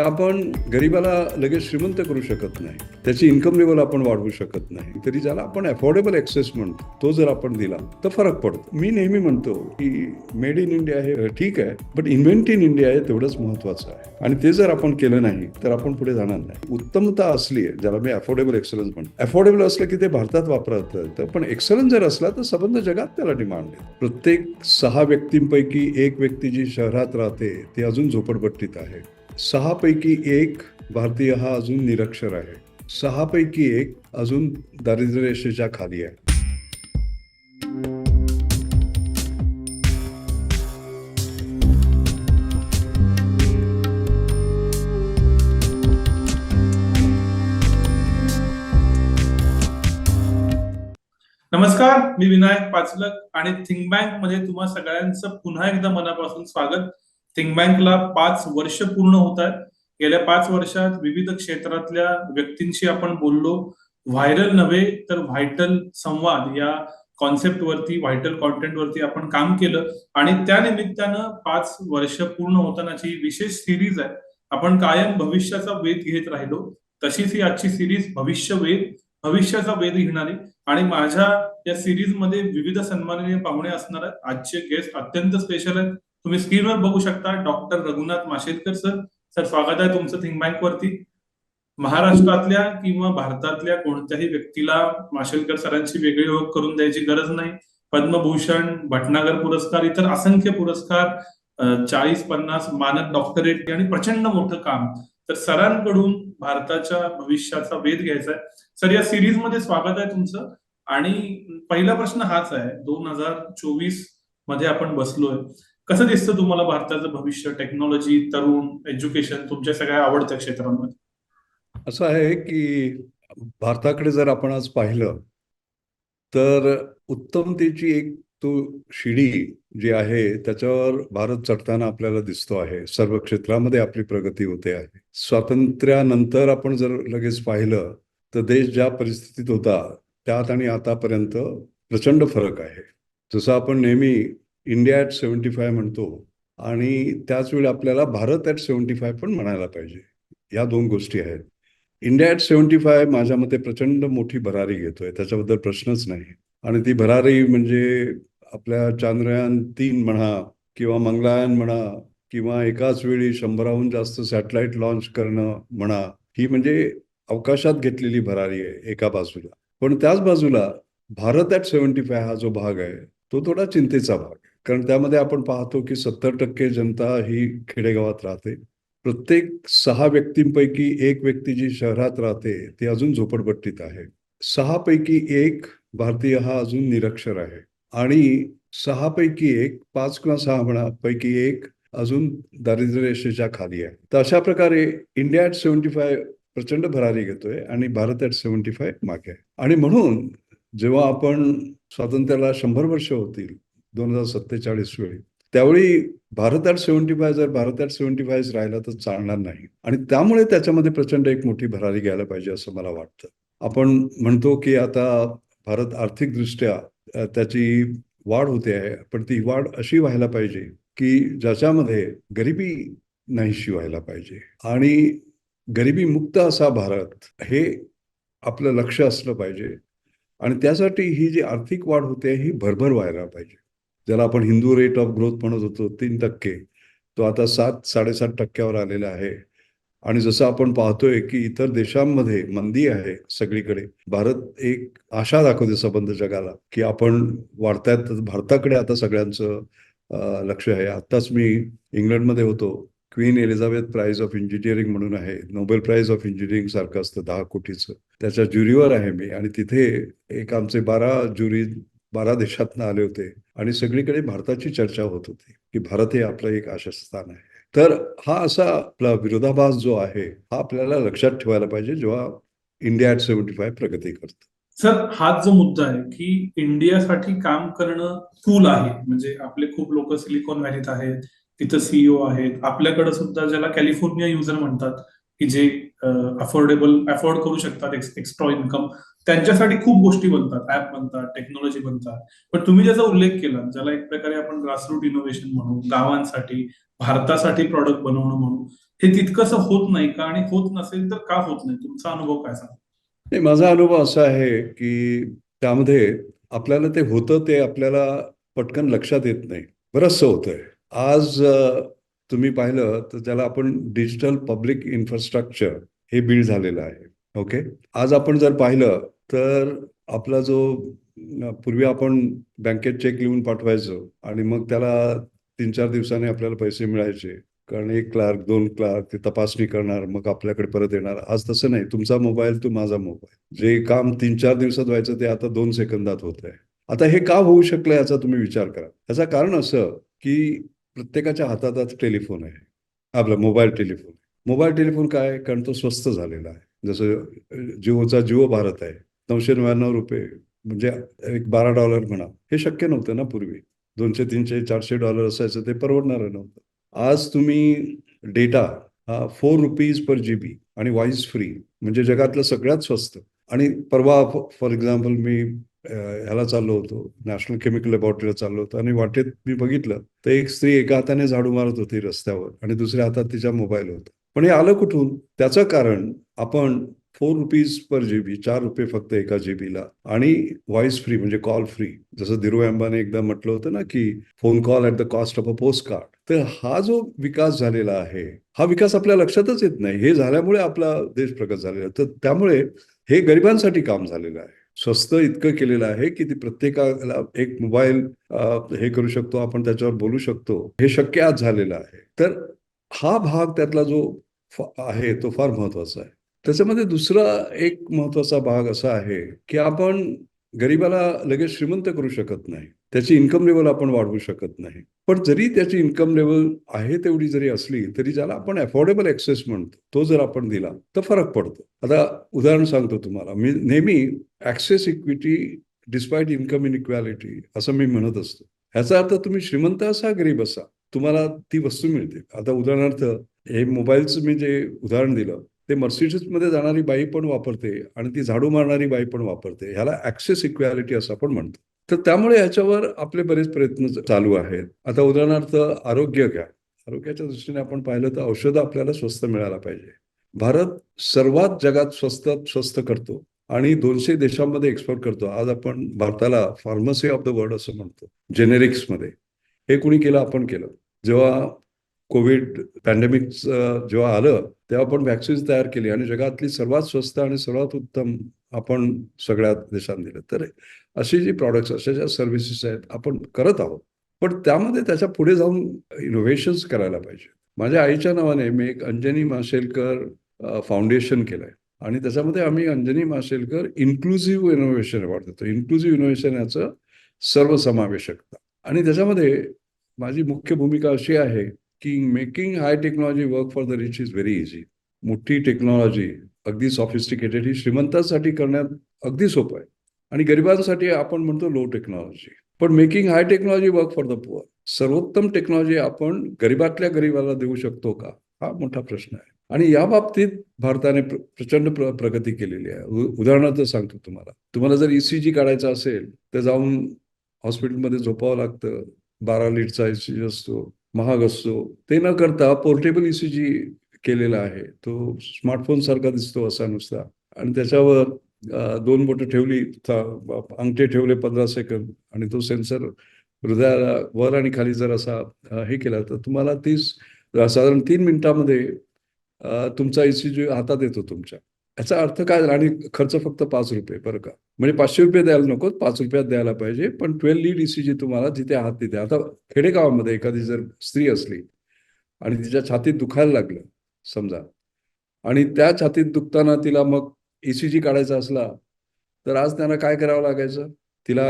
आपण गरिबाला लगेच श्रीमंत करू शकत नाही. त्याची इन्कम लेवल आपण वाढवू शकत नाही. तरी ज्याला आपण अफोर्डेबल ऍक्सेस म्हणतो तो जर आपण दिला तर फरक पडतो. मी नेहमी म्हणतो की मेड इन इंडिया हे ठीक आहे बट इन्व्हेंट इन इंडिया हे तेवढंच महत्वाचं आहे. आणि ते जर आपण केलं नाही तर आपण पुढे जाणार नाही. उत्तमता असली आहे ज्याला मी अफोर्डेबल एक्सलन्स म्हणतो. अफोर्डेबल असलं की ते भारतात वापरत येतं पण एक्सलन्स जर असला तर संबंध जगात त्याला डिमांड आहे. प्रत्येक सहा व्यक्तींपैकी एक व्यक्ती जी शहरात राहते ती अजून झोपडपट्टीत आहे. सहापैकी एक भारतीय हा अजून निरक्षर आहे. सहापैकी एक अजून दारिद्र्य रेषेच्या खाली आहे. नमस्कार मी विनायक पाचलक आणि थिंक बँकमध्ये तुम्हा सगळ्यांचं पुन्हा एकदा मनापासून स्वागत. थिंक बँकला पाच वर्ष पूर्ण होत आहेत गेल्या पाच वर्षात विविध क्षेत्रातल्या व्यक्तींशी आपण बोललो. व्हायरल नव्हे तर व्हायटल संवाद या कॉन्सेप्ट वरती व्हायटल कॉन्टेंट वरती आपण काम केलं. आणि त्या निमित्तानं पाच वर्ष पूर्ण होतानाची विशेष सिरीज आहे. आपण कायम भविष्याचा वेध घेत राहिलो. तशीच ही आजची सिरीज भविष्य वेध भविष्याचा वेध घेणारी आणि माझ्या या सिरीजमध्ये विविध सन्माननीय पाहुणे असणार आहेत. आजचे गेस्ट अत्यंत स्पेशल आहेत. तुम्ही स्क्रीनवर बघू शकता doctor Raghunath Mashelkar sir sir स्वागत आहे तुमचं थिंक बँक वरती. महाराष्ट्रातल्या किंवा भारतातल्या कोणत्याही व्यक्तीला माशेलकर सरांची वेगळी ओळख करून द्यायची गरज नाही. पद्मभूषण भटनागर पुरस्कार इतर असंख्य पुरस्कार चाळीस पन्नास मानक डॉक्टरेट आणि प्रचंड मोठं काम. तर सरांकडून भारताच्या भविष्याचा वेध घ्यायचा आहे. सर या सिरीजमध्ये स्वागत आहे तुमचं. आणि पहिला प्रश्न हाच आहे. दोन हजार चोवीसमध्ये आपण बसलोय. कसं दिसतं तुम्हाला भारताचं भविष्य? टेक्नॉलॉजी तरुण एज्युकेशन तुमच्या सगळ्या आवडत्या क्षेत्रांमध्ये. असं आहे की भारताकडे जर आपण आज पाहिलं तर उत्तमतेची एक तो शिडी जी आहे त्याच्यावर भारत चढताना आपल्याला दिसतो आहे. सर्व क्षेत्रामध्ये आपली प्रगती होते आहे. स्वातंत्र्यानंतर आपण जर लगेच पाहिलं तर देश ज्या परिस्थितीत होता त्यात आणि आतापर्यंत प्रचंड फरक आहे. जसं आपण नेहमी इंडिया ॲट सेव्हन्टी फाय म्हणतो. आणि त्याच वेळी आपल्याला भारत ॲट सेव्हन्टी फाय पण म्हणायला पाहिजे. या दोन गोष्टी आहेत. इंडिया ॲट सेव्हन्टी फाय माझ्या मते प्रचंड मोठी भरारी घेतोय. त्याच्याबद्दल प्रश्नच नाही. आणि ती भरारी म्हणजे आपल्या चांद्रयान तीन म्हणा किंवा मंगलायन म्हणा किंवा एकाच वेळी शंभराहून जास्त सॅटेलाइट लॉन्च करणं म्हणा ही म्हणजे अवकाशात घेतलेली भरारी आहे एका बाजूला. पण त्याच बाजूला भारत ॲट सेव्हन्टी फाय हा जो भाग आहे तो थोडा चिंतेचा भाग आहे. कारण त्यामध्ये आपण पाहतो की सत्तर टक्के जनता ही खेडेगावात राहते. प्रत्येक सहा व्यक्तींपैकी एक व्यक्ती जी शहरात राहते ती अजून झोपडपट्टीत आहे. सहापैकी एक भारतीय हा अजून निरक्षर आहे. आणि सहापैकी एक पाच किंवा सहा म्हणा पैकी एक अजून दारिद्र्य रेषेच्या खाली आहे. तर अशा प्रकारे इंडिया ॲट सेव्हन्टी फाय प्रचंड भरारी घेतोय आणि भारत ॲट सेव्हन्टी फाय मागे आहे. आणि म्हणून जेव्हा आपण स्वातंत्र्याला शंभर वर्ष होतील दोन हजार सत्तेचाळीस वेळी. त्यावेळी भारत ॲट सेव्हन्टी फाय जर भारत ॲट सेव्हन्टी फाय राहिला तर चालणार नाही. आणि त्यामुळे त्याच्यामध्ये प्रचंड एक मोठी भरारी घ्यायला पाहिजे असं मला वाटतं. आपण म्हणतो की आता भारत आर्थिकदृष्ट्या त्याची वाढ होते आहे पण ती वाढ अशी व्हायला पाहिजे की ज्याच्यामध्ये गरिबी नाहीशी व्हायला पाहिजे. आणि गरिबी मुक्त असा भारत हे आपलं लक्ष असलं पाहिजे. आणि त्यासाठी ही जी आर्थिक वाढ होते ही भरभर व्हायला पाहिजे. ज्याला आपण हिंदू रेट ऑफ ग्रोथ म्हणत होतो तीन टक्के. तो आता सात साडेसात टक्क्यावर आलेला आहे. आणि जसं आपण पाहतोय की इतर देशांमध्ये मंदी आहे सगळीकडे. भारत एक आशा दाखवते संबंध जगाला की आपण वाढतायत भारताकडे आता सगळ्यांचं लक्ष आहे. आत्ताच मी इंग्लंडमध्ये होतो. Queen Elizabeth prize of engineering म्हणून आहे. नोबेल प्राइज ऑफ इंजिनिअरिंग सारखं असतं दहा कोटीचं. त्याच्या ज्युरीवर आहे मी. आणि तिथे एक आमचे बारा ज्युरी बारा देशातनं आले होते. आणि सगळीकडे भारताची चर्चा होत होती की भारत हे आपलं एक आशास्थान आहे. तर हा असा आपला विरोधाभास जो आहे हा आपल्याला लक्षात ठेवायला पाहिजे जेव्हा इंडिया ॲट सेव्हन्टी फाय प्रगती करतो. सर हाच जो मुद्दा आहे की इंडियासाठी काम करणं कूल आहे. म्हणजे आपले खूप लोक सिलिकॉन व्हॅलीत आहेत तिथं सीईओ आहेत. आपल्याकडे सुद्धा ज्याला कॅलिफोर्निया युजर म्हणतात की जे अफोर्डेबल अफोर्ड करू शकतात एक्स्ट्रा इन्कम त्यांच्यासाठी खूप गोष्टी बनतात ऍप बनतात टेक्नॉलॉजी बनतात. पण तुम्ही ज्याचा उल्लेख केला ज्याला एक प्रकारे आपण ग्रासरूट इनोव्हेशन म्हणू गावांसाठी भारतासाठी प्रॉडक्ट बनवणं म्हणू हे तितकंसं होत नाही का? आणि होत नसेल तर का होत नाही? तुमचा अनुभव काय सांगा? माझा अनुभव असा आहे की त्यामध्ये आपल्याला ते होतं ते आपल्याला पटकन लक्षात येत नाही. बरंचसं होतंय. आज तुम्ही पाहिलं तर त्याला आपण डिजिटल पब्लिक इन्फ्रास्ट्रक्चर हे बिल्ड झालेलं आहे. ओके. आज आपण जर पाहिलं तर आपला जो पूर्वी आपण बँकेत चेक लिहून पाठवायचो आणि मग त्याला तीन चार दिवसांनी आपल्याला पैसे मिळायचे. कारण एक क्लार्क दोन क्लार्क ते तपासणी करणार मग आपल्याकडे परत येणार. आज तसं नाही. तुमचा मोबाईल तो माझा मोबाईल. जे काम तीन चार दिवसात व्हायचं ते आता दोन सेकंदात होत आहे. आता हे का होऊ शकलं याचा तुम्ही विचार करा. याचं कारण असं की प्रत्येकाच्या हातात आज टेलिफोन आहे. आपला मोबाईल टेलिफोन. मोबाईल टेलिफोन काय? कारण तो स्वस्त झालेला आहे. जसं जिओचा जिओ भारत आहे नऊशे नव्याण्णव रुपये म्हणजे एक बारा डॉलर म्हणा हे शक्य नव्हतं ना पूर्वी. दोनशे तीनशे चारशे डॉलर असायचं ते परवडणारं नव्हतं. आज तुम्ही डेटा हा four rupees per G B आणि व्हॉइस फ्री म्हणजे जगातलं सगळ्यात स्वस्त. आणि परवा फॉर एक्झाम्पल मी ह्याला चाललो होतो नॅशनल केमिकल लॅबॉरेटरीला चाललो होतो आणि वाटेत मी बघितलं तर एक स्त्री एका हाताने झाडू मारत होती रस्त्यावर आणि दुसऱ्या हातात तिचा मोबाईल होता. पण हे आलं कुठून? त्याचं कारण आपण four rupees per G B चार रुपये फक्त एका जी बीला आणि व्हॉइस फ्री म्हणजे कॉल फ्री जसं धीरू अंबाने एकदा म्हटलं होतं ना की phone call at the cost of a post card तर हा जो विकास झालेला आहे हा विकास आपल्या लक्षातच येत नाही. हे झाल्यामुळे आपला देश प्रगत झालेला आहे. तर त्यामुळे हे गरिबांसाठी काम झालेलं आहे. स्वस्त इतकं केलेलं आहे की ती प्रत्येकाला एक मोबाईल हे करू शकतो आपण त्याच्यावर बोलू शकतो. हे शक्य आज झालेलं आहे. तर हा भाग त्यातला जो आहे तो फार महत्त्वाचा आहे. त्याच्यामध्ये दुसरा एक महत्त्वाचा भाग असा आहे की आपण गरिबाला लगेच श्रीमंत करू शकत नाही. त्याची इन्कम लेवल आपण वाढवू शकत नाही. पण जरी त्याची इन्कम लेवल आहे तेवढी जरी असली तरी ज्याला आपण अफोर्डेबल ऍक्सेस म्हणतो तो जर आपण दिला तर फरक पडतो. आता उदाहरण सांगतो तुम्हाला. मी नेहमी access equity despite income inequality असं मी म्हणत असतो. ह्याचा अर्थ तुम्ही श्रीमंत असा गरीब असा तुम्हाला ती वस्तू मिळते. आता उदाहरणार्थ हे मोबाईलचं मी जे उदाहरण दिलं ते मर्सिडीजमध्ये जाणारी बाई पण वापरते आणि ती झाडू मारणारी बाई पण वापरते. ह्याला ऍक्सेस इक्वॅलिटी असं आपण म्हणतो. तर त्यामुळे ह्याच्यावर आपले बरेच प्रयत्न चालू आहेत. आता उदाहरणार्थ आरोग्य घ्या. आरोग्याच्या दृष्टीने आपण पाहिलं तर औषधं आपल्याला स्वस्त मिळायला पाहिजे. भारत सर्वात जगात स्वस्तात स्वस्त करतो आणि दोनशे देशांमध्ये एक्सपोर्ट करतो. आज आपण भारताला फार्मसी ऑफ द वर्ल्ड असं म्हणतो. जेनेरिक्समध्ये हे कुणी केलं? आपण केलं. जेव्हा कोविड पॅन्डेमिक जेव्हा आलं तेव्हा आपण व्हॅक्सिन्स तयार केली आणि जगातली सर्वात स्वस्त आणि सर्वात उत्तम आपण सगळ्या देशांना दिलं. तर अशी जी प्रॉडक्ट्स अशा ज्या सर्व्हिसेस आहेत आपण करत आहोत. पण त्यामध्ये त्याच्या पुढे जाऊन इनोव्हेशन्स करायला पाहिजे. माझ्या आईच्या नावाने मी एक अंजनी माशेलकर फाउंडेशन केलं आहे आणि त्याच्यामध्ये आम्ही Anjani Mashelkar inclusive innovation award देतो. इन्क्लुझिव्ह इनोव्हेशन याचं सर्वसमावेशकता. आणि त्याच्यामध्ये माझी मुख्य भूमिका अशी आहे की making high technology work for the rich is very easy मोठी टेक्नॉलॉजी अगदी सॉफिस्टिकेटेड ही श्रीमंतांसाठी करण्यात अगदी सोपं आहे. आणि गरिबांसाठी आपण म्हणतो लो टेक्नॉलॉजी पण making high technology work for the poor सर्वोत्तम टेक्नॉलॉजी आपण गरिबातल्या गरिबाला देऊ शकतो का? हा मोठा प्रश्न आहे. आणि या बाबतीत भारताने प्रचंड प्र- प्रगती केलेली आहे. उदाहरणार्थ सांगतो तुम्हाला. तुम्हाला जर ईसीजी काढायचा असेल तर जाऊन हॉस्पिटलमध्ये झोपावं लागतं. बारा लीटचा ईसीजी असतो. महाग असतो. ते न करता पोर्टेबल ईसीजी केलेला आहे. तो स्मार्टफोन सारखा दिसतो असा नुसता. आणि त्याच्यावर दोन बोटं ठेवली अंगठे ठेवले पंधरा सेकंद आणि तो सेन्सर हृदयाला वर आणि खाली जर असा हे केला तर तुम्हाला तीस साधारण तीन मिनिटामध्ये तुमचा ईसीजी हातात येतो तुमच्या. याचा अर्थ काय झाला? आणि खर्च फक्त पाच रुपये बरं का? म्हणजे पाचशे रुपये द्यायला नको पाच रुपयात द्यायला पाहिजे पण ट्वेल्व लीड ईसीजी तुम्हाला जिथे आहात तिथे. आता खेडेगावामध्ये एखादी जर स्त्री असली आणि तिच्या छातीत दुखायला लागलं समजा आणि त्या छातीत दुखताना तिला मग ईसीजी काढायचा असला तर आज त्यांना काय करावं लागायचं? तिला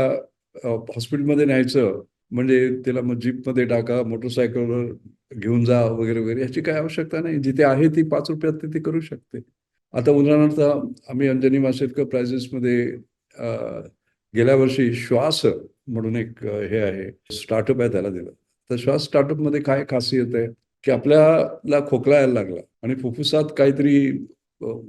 हॉस्पिटलमध्ये न्यायचं म्हणजे तिला मग जीपमध्ये टाका मोटरसायकलवर घेऊन जा वगैरे वगैरे याची काय आवश्यकता नाही. जिथे आहे ती पाच रुपयात तिथे करू शकते. आता उदाहरणार्थ आम्ही अंजनी मासेटकर प्राइजेसमध्ये गेल्या वर्षी श्वास म्हणून एक हे आहे स्टार्टअप आहे त्याला दिलं. तर श्वास स्टार्टअपमध्ये काय खासियत आहे? की आपल्याला खोकला यायला लागला आणि फुफ्फुसात काहीतरी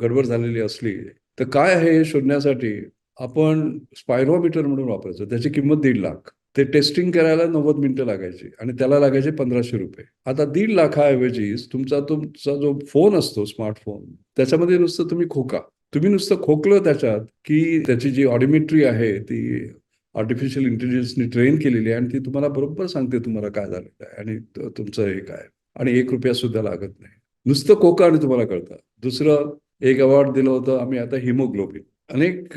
गडबड झालेली असली तर काय आहे हे शोधण्यासाठी आपण स्पायरोमीटर म्हणून वापरायचं. त्याची किंमत दीड लाख. ते टेस्टिंग करायला नव्वद मिनटं लागायची आणि त्याला लागायचे पंधराशे रुपये. आता दीड लाखाऐवजी तुमचा तुमचा जो फोन असतो स्मार्टफोन त्याच्यामध्ये नुसतं तुम्ही खोका. तुम्ही नुसतं खोकलं त्याच्यात की त्याची जी ऑडिमेट्री आहे ती आर्टिफिशियल इंटेलिजन्सनी ट्रेन केलेली आहे आणि ती तुम्हाला बरोबर सांगते तुम्हाला काय झालेलं आहे आणि तुमचं हे काय आणि एक रुपया सुद्धा लागत नाही. नुसतं खोका आणि तुम्हाला कळतं. दुसरं एक अवॉर्ड दिलं होतं आम्ही आता हिमोग्लोबिन अनेक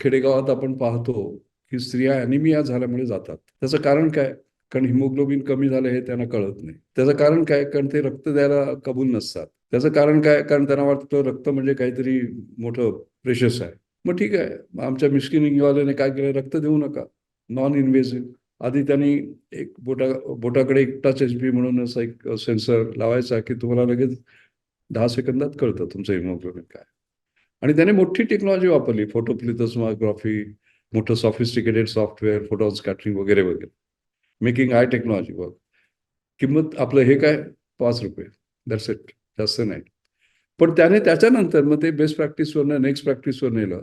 खेडेगावात आपण पाहतो की स्त्रिया अॅनिमिया झाल्यामुळे जातात. त्याचं कारण काय? कारण हिमोग्लोबिन कमी झालं हे त्यांना कळत नाही. त्याचं कारण काय? कारण ते रक्त द्यायला कबूल नसतात. त्याचं कारण काय? कारण त्यांना वाटतं रक्त म्हणजे काहीतरी मोठं प्रेशस आहे. मग ठीक आहे. आमच्या मिस्किनिंगवाल्याने काय केलं? रक्त देऊ नका. नॉन इन्व्हेसिव्ह आधी त्यांनी एक बोटा बोटाकडे एक टच एच बी म्हणून असा एक सेन्सर लावायचा की तुम्हाला लगेच दहा सेकंदात कळतं तुमचं हिमोग्लोबिन काय. आणि त्याने मोठी टेक्नॉलॉजी वापरली. फोटोप्लिथोसोनोग्राफी मोठं सॉफिस्टिकेटेड सॉफ्टवेअर फोटो स्कॅटरिंग वगैरे वगैरे. मेकिंग आय टेक्नॉलॉजी वर्क किंमत आपलं हे काय? पाच रुपये. दॅट्स इट जास्त नाही. पण त्याने त्याच्यानंतर मग ते बेस्ट प्रॅक्टिसवरनं नेक्स्ट प्रॅक्टिसवर नेलं.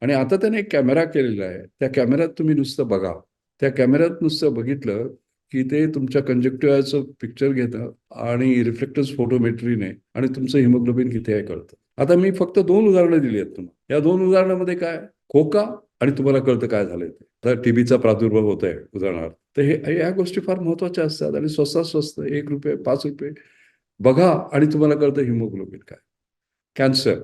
आणि आता त्याने एक कॅमेरा केलेला आहे. त्या कॅमेऱ्यात तुम्ही नुसतं बघा. त्या कॅमेऱ्यात नुसतं बघितलं की ते तुमच्या कंजक्टिव्हाचं पिक्चर घेतं आणि रिफ्लेक्टर्स फोटोमेट्रीने आणि तुमचं हिमोग्लोबिन किती आहे कळतं. आता मी फक्त दोन उदाहरणं दिली आहेत तुम्हाला. या दोन उदाहरणामध्ये काय? खोका आणि तुम्हाला कळतं काय झालंय ते. तर टीबीचा प्रादुर्भाव होत आहे उदाहरणार्थ. तर हे या गोष्टी फार महत्त्वाच्या असतात आणि स्वस्तात स्वस्त एक रुपये पाच रुपये. बघा आणि तुम्हाला कळतं हिमोग्लोबिन काय. कॅन्सर.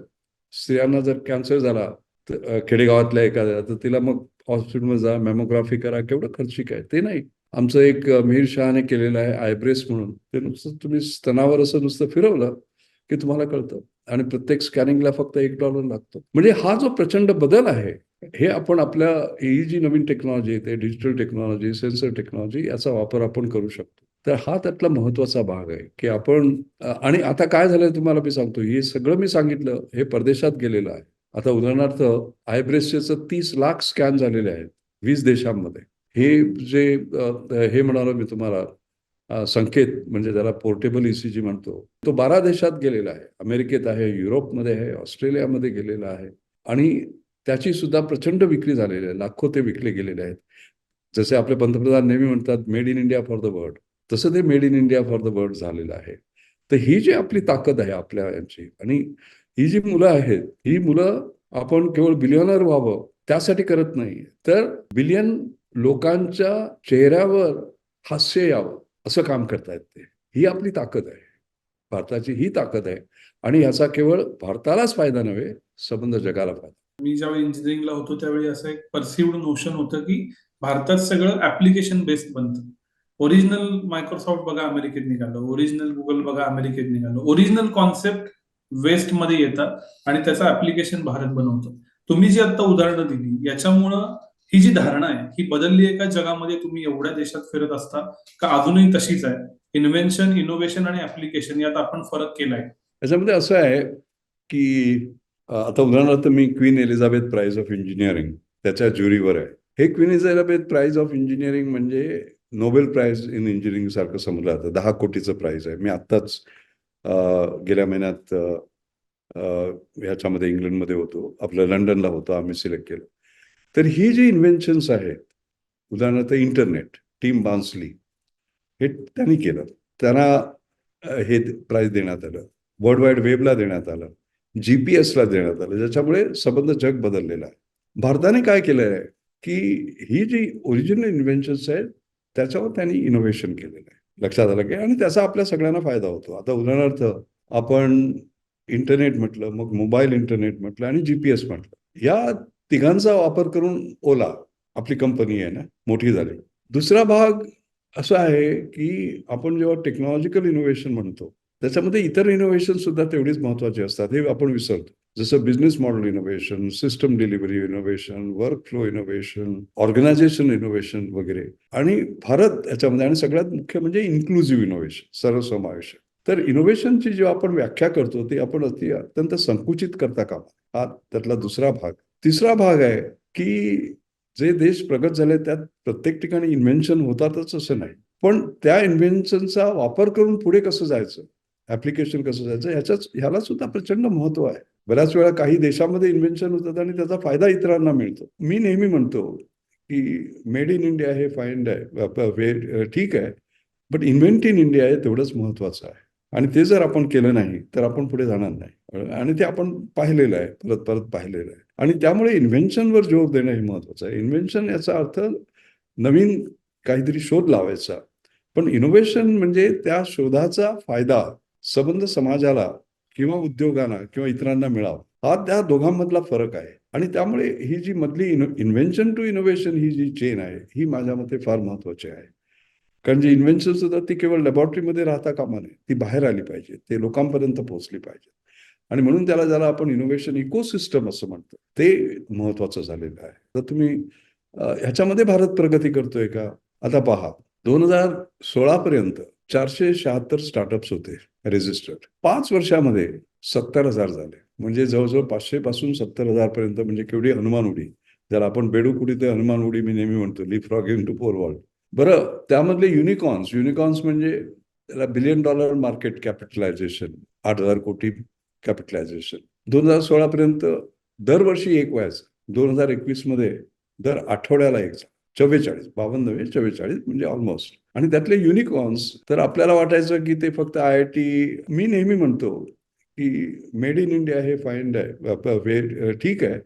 स्त्रियांना जर कॅन्सर झाला तर खेडेगावातल्या एखाद्या तर तिला मग हॉस्पिटलमध्ये जा मॅमोग्राफी करा केवढं खर्चिक आहे. ते नाही. आमचं एक अ, मिहीर शहाने केलेलं आहे आयब्रेस म्हणून. ते नुसतं तुम्ही स्तनावर असं नुसतं फिरवलं की तुम्हाला कळतं. आणि प्रत्येक स्कॅनिंगला फक्त एक डॉलर लागतो. म्हणजे हा जो प्रचंड बदल आहे हे आपण आपल्या ही जी नवीन टेक्नॉलॉजी येते डिजिटल टेक्नॉलॉजी सेन्सर टेक्नॉलॉजी याचा वापर आपण करू शकतो. तर हा त्यातला महत्त्वाचा भाग आहे की आपण आणि आता काय झालंय तुम्हाला मी सांगतो हे सगळं मी सांगितलं हे परदेशात गेलेलं आहे. आता उदाहरणार्थ आयब्रेसचे तीस लाख स्कॅन झालेले आहेत वीस देशांमध्ये. हे जे हे म्हणालो मी तुम्हाला संकेत म्हणजे त्याला पोर्टेबल ईसीजी म्हणतो. तो बारा देशात गेलेला आहे. अमेरिकेत आहे युरोपमध्ये आहे ऑस्ट्रेलियामध्ये गेलेला आहे. आणि त्याची सुद्धा प्रचंड विक्री झालेली आहे. लाखो ते विकले गेलेले आहेत. जसे आपले पंतप्रधान नेहमी म्हणतात made in India for the world. तसं ते made in India for the world झालेलं आहे. तर ही जी आपली ताकद आहे आपल्या यांची आणि ही जी मुलं आहेत ही मुलं आपण केवळ बिलियनर व्हावं त्यासाठी करत नाही. तर बिलियन लोकांच्या चेहऱ्यावर हास्य यावं. असं काम करतायत ते. ही आपली ताकद आहे. भारताची ही ताकद आहे. आणि याचा केवळ भारतालाच फायदा नव्हे संबंध जगाला फायदा. मी ज्यावेळी इंजिनिअरिंगला होतो त्यावेळी असं एक परसिव्ड नोशन होतं की भारतात सगळं ऍप्लिकेशन बेस्ड बनतं. ओरिजिनल मायक्रोसॉफ्ट बघा अमेरिकेत निघालं ओरिजिनल गुगल बघा अमेरिकेत निघालं. ओरिजिनल कॉन्सेप्ट वेस्टमध्ये येतात आणि त्याचं ऍप्लिकेशन भारत बनवतं. तुम्ही जी आता उदाहरणं दिली याच्यामुळं ही जी धारणा आहे ही बदलली आहे का जगामध्ये तुम्ही एवढ्या देशात फिरत असता का अजूनही तशीच आहे? इन्व्हेन्शन इनोव्हेशन आणि ऍप्लिकेशन यात आपण फरक केलाय. याच्यामध्ये असं आहे की आता उदाहरणार्थ मी Queen Elizabeth prize of engineering त्याच्या ज्युरीवर आहे. हे Queen Elizabeth prize of engineering म्हणजे नोबेल प्राइज इन इंजिनिअरिंग सारखं समजलं जातं. दहा कोटीचं प्राइज आहे. मी आत्ताच गेल्या महिन्यात ह्याच्यामध्ये इंग्लंडमध्ये होतो. आपलं लंडनला होतो. आम्ही सिलेक्ट केलं. तर ही जी इन्व्हेन्शन्स आहेत उदाहरणार्थ इंटरनेट टीम बान्सली हे त्यांनी केलं. त्यांना हे प्राईज देण्यात आलं. वर्ल्ड वाईड वेबला देण्यात आलं. जी पी एसला देण्यात आलं. ज्याच्यामुळे संबंध जग बदललेला आहे. भारताने काय केलं आहे की ही जी ओरिजिनल इन्व्हेन्शन्स आहेत त्याच्यावर त्यांनी इनोव्हेशन केलेलं आहे. लक्षात आलं की आणि त्याचा आपल्या सगळ्यांना फायदा होतो. आता उदाहरणार्थ आपण इंटरनेट म्हटलं मग मोबाईल इंटरनेट म्हटलं आणि जी पी एस म्हटलं. या तिघांचा वापर करून ओला आपली कंपनी आहे ना मोठी झाली. दुसरा भाग असा आहे की आपण जेव्हा टेक्नॉलॉजिकल इनोव्हेशन म्हणतो त्याच्यामध्ये इतर इनोव्हेशन सुद्धा तेवढीच महत्त्वाचे असतात हे आपण विसरतो. जसं business model innovation system delivery innovation work flow innovation organisation innovation वगैरे. आणि भारत याच्यामध्ये आणि सगळ्यात मुख्य म्हणजे इन्क्लुझिव्ह इनोव्हेशन सर्वसमावेशक. तर इनोव्हेशनची जेव्हा आपण व्याख्या करतो ती आपण अति अत्यंत संकुचित करता कामा हा त्यातला दुसरा भाग. तिसरा भाग आहे की जे देश प्रगत झाले त्यात प्रत्येक ठिकाणी इन्व्हेन्शन होतातच असं नाही. पण त्या इन्व्हेन्शनचा वापर करून पुढे कसं जायचं? ऍप्लिकेशन कसं जायचं? ह्याच्याच ह्याला सुद्धा प्रचंड महत्त्व आहे. बऱ्याच वेळा काही देशामध्ये इन्व्हेन्शन होतात आणि त्याचा फायदा इतरांना मिळतो. मी नेहमी म्हणतो की मेड इन इंडिया हे फाईंड आहे. वे- ठीक आहे. बट इन्व्हेंट इन इंडिया आहे तेवढंच महत्वाचं आहे. आणि ते जर आपण केलं नाही तर आपण पुढे जाणार नाही. आणि ते आपण पाहिलेलं आहे. परत परत पाहिलेलं आहे. आणि त्यामुळे इन्व्हेन्शनवर जोर देणं हे महत्वाचं आहे. इन्व्हेन्शन याचा अर्थ नवीन काहीतरी शोध लावायचा. पण इनोव्हेशन म्हणजे त्या शोधाचा फायदा संबंध समाजाला किंवा उद्योगांना किंवा इतरांना मिळावा. हा त्या दोघांमधला फरक आहे. आणि त्यामुळे ही जी मधली इन्व्हेन्शन टू इनोव्हेशन ही जी चेन आहे ही माझ्या मते फार महत्वाची आहे. कारण जे इन्व्हेन्शन सुद्धा ती केवळ लॅबॉरेटरीमध्ये राहता कामा नये. ती बाहेर आली पाहिजे. ते लोकांपर्यंत पोहोचली पाहिजे. आणि म्हणून त्याला ज्याला आपण इनोव्हेशन इकोसिस्टम असं म्हणतो ते महत्वाचं झालेलं आहे. तर तुम्ही ह्याच्यामध्ये भारत प्रगती करतोय का? आता पहा दोन हजार सोळा पर्यंत चारशे शहात्तर स्टार्टअप्स होते रेजिस्टर्ड पाच वर्षामध्ये सत्तर हजार झाले. म्हणजे जवळजवळ पाचशे पासून सत्तर हजार पर्यंत म्हणजे केवढी हनुमान उडी. ज्याला आपण बेडूक उडी ते हनुमान उडी मी नेहमी म्हणतो leapfrog into four world बरं त्यामधले युनिकॉर्न्स युनिकॉर्न्स म्हणजे त्याला बिलियन डॉलर मार्केट कॅपिटलायझेशन आठ हजार कोटी कॅपिटलायझेशन दोन हजार सोळापर्यंत दरवर्षी एक व्हायचं दोन हजार एकवीसमध्ये दर आठवड्याला एक चव्वेचाळीस बावन्न नव्हे चव्वेचाळीस म्हणजे ऑलमोस्ट आणि त्यातले युनिकॉर्न्स तर आपल्याला वाटायचं की ते फक्त आय आय टी मी नेहमी म्हणतो की मेड इन इंडिया हे फाईंड आहे वे- ठीक आहे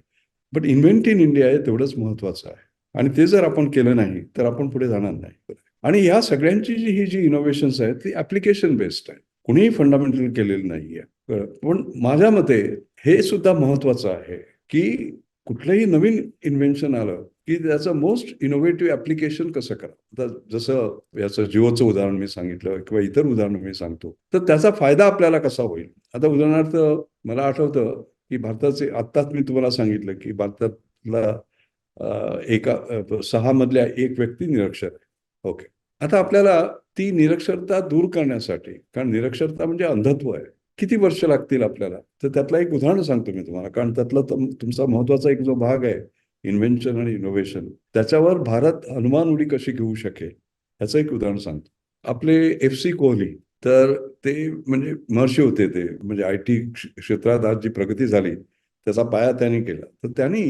बट इन्व्हेंट इन इंडिया आहे तेवढंच महत्वाचं आहे. आणि ते जर आपण केलं नाही तर आपण पुढे जाणार नाही. आणि ह्या सगळ्यांची जी ही जी इनोव्हेशन्स आहेत ती ॲप्लिकेशन बेस्ड आहे कुणीही फंडामेंटल केलेलं नाहीये. आहे पण माझ्या मते हे सुद्धा महत्वाचं आहे की कुठलंही नवीन इन्व्हेन्शन आलं की त्याचं मोस्ट इनोव्हेटिव्ह ऍप्लिकेशन कसं करा? आता जसं याचं जिओचं उदाहरण मी सांगितलं किंवा इतर उदाहरण मी सांगतो तर त्याचा फायदा आपल्याला कसा होईल? आता उदाहरणार्थ मला आठवतं की भारताचे आत्ताच मी तुम्हाला सांगितलं की भारतातला एका सहा मधल्या एक व्यक्ती निरक्षर आहे. ओके. आता आपल्याला ती निरक्षरता दूर करण्यासाठी कारण निरक्षरता म्हणजे अंधत्व आहे. किती वर्ष लागतील आपल्याला? तर त्यातला एक उदाहरण सांगतो मी तुम्हाला कारण त्यातला तुमचा महत्त्वाचा एक जो भाग आहे इन्व्हेन्शन आणि इनोव्हेशन त्याच्यावर भारत हनुमान उडी कशी घेऊ शकेल? ह्याचं एक उदाहरण सांगतो. आपले एफ सी कोहली तर ते म्हणजे महर्षी होते ते म्हणजे आय टी क्षेत्रात आज जी प्रगती झाली त्याचा पाया त्यांनी केला. तर त्यांनी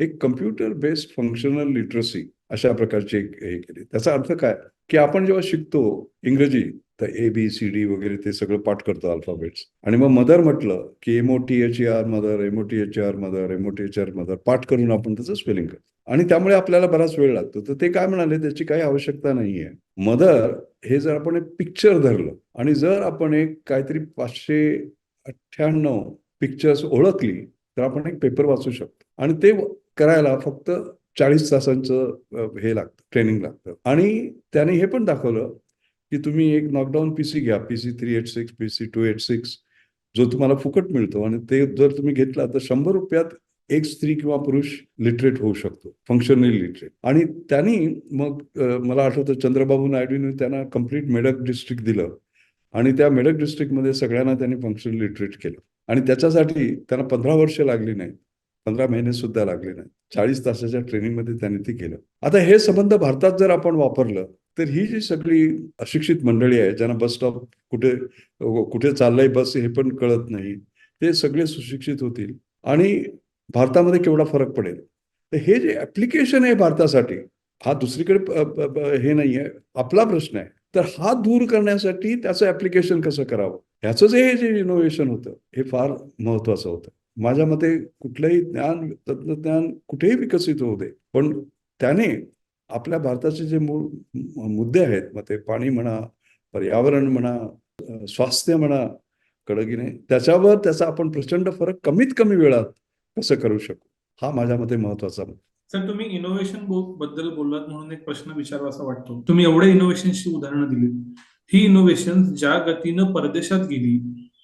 एक कम्प्युटर बेस्ड फंक्शनल लिटरसी अशा प्रकारची एक हे केली. त्याचा अर्थ काय? की आपण जेव्हा शिकतो इंग्रजी तर ए बी सी डी वगैरे ते सगळं पाठ करतो अल्फाबेट्स आणि मग मदर म्हटलं की M O T H R mother M O T H R mother M O T H R mother पाठ करून आपण त्याचं स्पेलिंग करतो. आणि त्यामुळे आपल्याला बराच वेळ लागतो. तर ते काय म्हणाले त्याची काही आवश्यकता नाहीये. मदर हे जर आपण एक पिक्चर धरलं आणि जर आपण एक काहीतरी पाचशे अठ्ठ्याण्णव पिक्चर्स ओळखली तर आपण एक पेपर वाचू शकतो. आणि ते करायला फक्त चाळीस तासांचं हे लागतं ट्रेनिंग लागतं. आणि त्याने हे पण दाखवलं की तुम्ही एक नॉकडाऊन पीसी घ्या PC three eight six PC two eight six जो तुम्हाला फुकट मिळतो. आणि ते जर तुम्ही घेतला तर शंभर रुपयात एक स्त्री किंवा पुरुष लिटरेट होऊ शकतो फंक्शनली लिटरेट आणि त्यांनी मग मला आठवतं चंद्रबाबू नायडूने त्यांना कंप्लीट मेडक डिस्ट्रिक्ट दिलं. आणि त्या मेडक डिस्ट्रिक्टमध्ये सगळ्यांना त्यांनी फंक्शन लिटरेट केलं. आणि त्याच्यासाठी त्यांना पंधरा वर्ष लागली नाहीत. पंधरा महिने सुद्धा लागले नाही चाळीस तासाच्या ट्रेनिंगमध्ये त्यांनी ते केलं. आता हे संबंध भारतात जर आपण वापरलं तर ही जी सगळी अशिक्षित मंडळी आहे ज्यांना बस स्टॉप कुठे कुठे चाललंय बस हे पण कळत नाही ते सगळे सुशिक्षित होतील. आणि भारतामध्ये केवढा फरक पडेल? तर हे जे ऍप्लिकेशन आहे भारतासाठी हा दुसरीकडे हे नाही आहे आपला प्रश्न आहे. तर हा दूर करण्यासाठी त्याचं ऍप्लिकेशन कसं करावं? ह्याचं जे हे जे इनोव्हेशन होतं हे फार महत्वाचं होतं. माझ्या मते कुठलंही ज्ञान तंत्रज्ञान कुठेही विकसित होऊ दे. पण त्याने आपल्या भारताचे जे मूळ मुद्दे आहेत मग ते पाणी म्हणा पर्यावरण म्हणा स्वास्थ्य म्हणा कडकीने त्याच्यावर त्याचा आपण प्रचंड फरक कमीत कमी वेळात कसं करू शकू? हा माझ्या मते महत्त्वाचा सर तुम्ही इनोव्हेशनबद्दल बोललात म्हणून एक प्रश्न विचारावा असा वाटतो. तुम्ही एवढे इनोव्हेशनची उदाहरणं दिली ही इनोव्हेशन ज्या गतीनं परदेशात गेली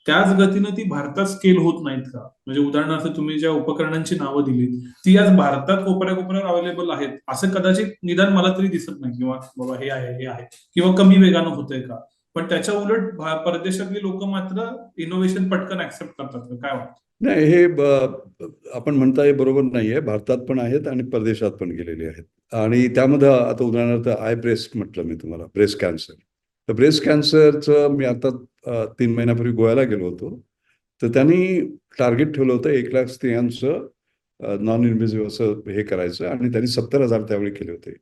त्याच गतीनं ती भारतात स्केल होत नाहीत का? म्हणजे उदाहरणार्थ तुम्ही ज्या उपकरणांची नावं दिली ती आज भारतात कोपऱ्या कोपऱ्यावर अवेलेबल आहेत. असं कदाचित निदान मला तरी दिसत नाही किंवा बाबा हे आहे हे आहे किंवा कमी वेगानं होतंय का? पण त्याच्या उलट परदेशातली लोक मात्र इनोव्हेशन पटकन ऍक्सेप्ट करतात. काय वाटतं? नाही हे आपण म्हणता हे बरोबर नाहीये. भारतात पण आहेत आणि परदेशात पण गेलेले आहेत. आणि त्यामध्ये आता उदाहरणार्थ आय ब्रेस्ट म्हटलं मी तुम्हाला ब्रेस्ट कॅन्सर. तर ब्रेस्ट कॅन्सरचं मी आता तीन महिन्यापूर्वी गोव्याला गेलो होतो. तर त्यांनी टार्गेट ठेवलं होतं एक लाख स्त्रियांचं नॉन इन्व्हेसिव्ह असं हे करायचं आणि त्यांनी सत्तर हजार त्यावेळी केले होते.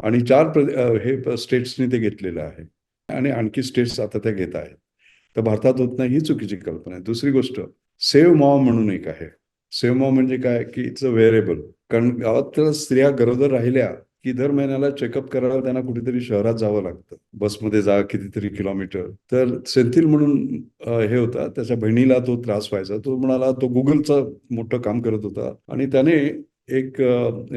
आणि चार प्र हे स्टेट्सनी ते घेतलेलं आहे. आणि आणखी स्टेट्स आता त्या घेत आहेत. तर भारतात होत नाही ही चुकीची कल्पना आहे. दुसरी गोष्ट सेव्ह मॉम म्हणून एक आहे. सेव्ह मॉम म्हणजे काय? की इट्स अ व्हेरेबल कारण गावात तर स्त्रिया गरोदर राहिल्या की दर महिन्याला चेकअप करायला त्यांना कुठेतरी शहरात जावं लागतं. बसमध्ये जा कितीतरी किलोमीटर तर सेंथिल म्हणून हे होता. त्याच्या बहिणीला तो त्रास व्हायचा. तो म्हणाला तो गुगलचं मोठं काम करत होता. आणि त्याने एक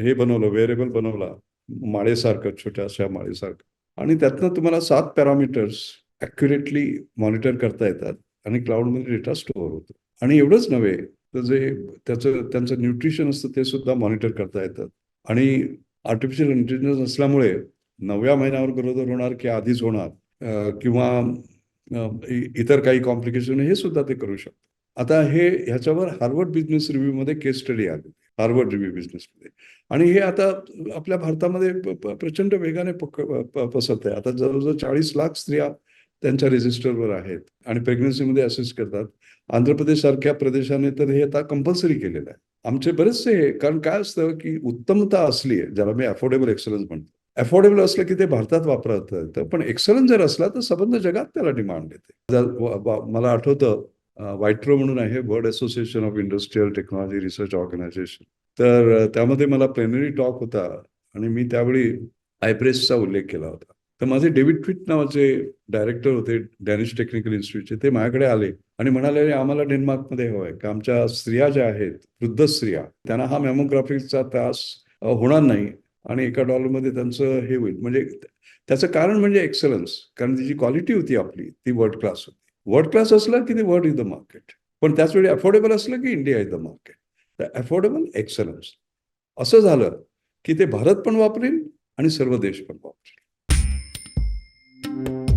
हे बनवलं वेअरेबल बनवला. माळेसारखं छोट्याशा माळेसारखं. आणि त्यातनं तुम्हाला सात पॅरामीटर्स ॲक्युरेटली मॉनिटर करता येतात. आणि क्लाउडमध्ये डेटा स्टोअर होतो. आणि एवढंच नव्हे तर जे त्याचं त्यांचं न्यूट्रिशन असतं ते सुद्धा मॉनिटर करता येतात आणि आर्टिफिशियल इंटेलिजन्स असल्यामुळे नवव्या महिन्यावर गरोदर होणार की आधीच होणार किंवा इतर काही कॉम्प्लिकेशन हे सुद्धा ते करू शकतात. आता हे ह्याच्यावर हार्वर्ड बिझनेस रिव्ह्यूमध्ये केस स्टडी आली हार्वर्ड रिव्ह्यू बिझनेसमध्ये आणि हे आता आपल्या भारतामध्ये प्रचंड वेगाने पसरत आहे आता जवळजवळ चाळीस लाख स्त्रिया त्यांच्या रेजिस्टरवर आहेत. आणि प्रेग्नन्सीमध्ये असिस्ट करतात. आंध्र प्रदेश सारख्या प्रदेशाने तर हे आता कंपल्सरी केलेलं आहे. आमचे बरेचसे हे कारण काय असतं की उत्तमता असली आहे ज्याला मी अफोर्डेबल एक्सलन्स म्हणतो. अफोर्डेबल असलं की ते भारतात वापरता येतं पण एक्सलन्स जर असला तर संबंध जगात त्याला डिमांड येते मला आठवतं वायट्रो म्हणून आहे world association of industrial technology research organisation तर त्यामध्ये मला प्लेनरी टॉक होता. आणि मी त्यावेळी आयप्रेसचा उल्लेख केला होता. तर माझे डेव्हिड फिट नावाचे डायरेक्टर होते डॅनिश टेक्निकल इन्स्टिट्यूटचे ते माझ्याकडे आले आणि म्हणाले आम्हाला डेन्मार्कमध्ये हवं आहे की आमच्या स्त्रिया ज्या आहेत वृद्ध स्त्रिया त्यांना हा मॅमोग्राफीचा त्रास होणार नाही आणि एका डॉलरमध्ये त्यांचं हे होईल. म्हणजे त्याचं कारण म्हणजे एक्सलन्स कारण ती जी क्वालिटी होती आपली ती वर्ल्ड क्लास होती. वर्ल्ड क्लास असलं की ते वर्ल्ड इज द मार्केट. पण त्याच वेळी अफोर्डेबल असलं की इंडिया इज द मार्केट. तर अफोर्डेबल एक्सलन्स. असं झालं की ते भारत पण वापरेल आणि सर्व देश पण वापरेल. Thank you.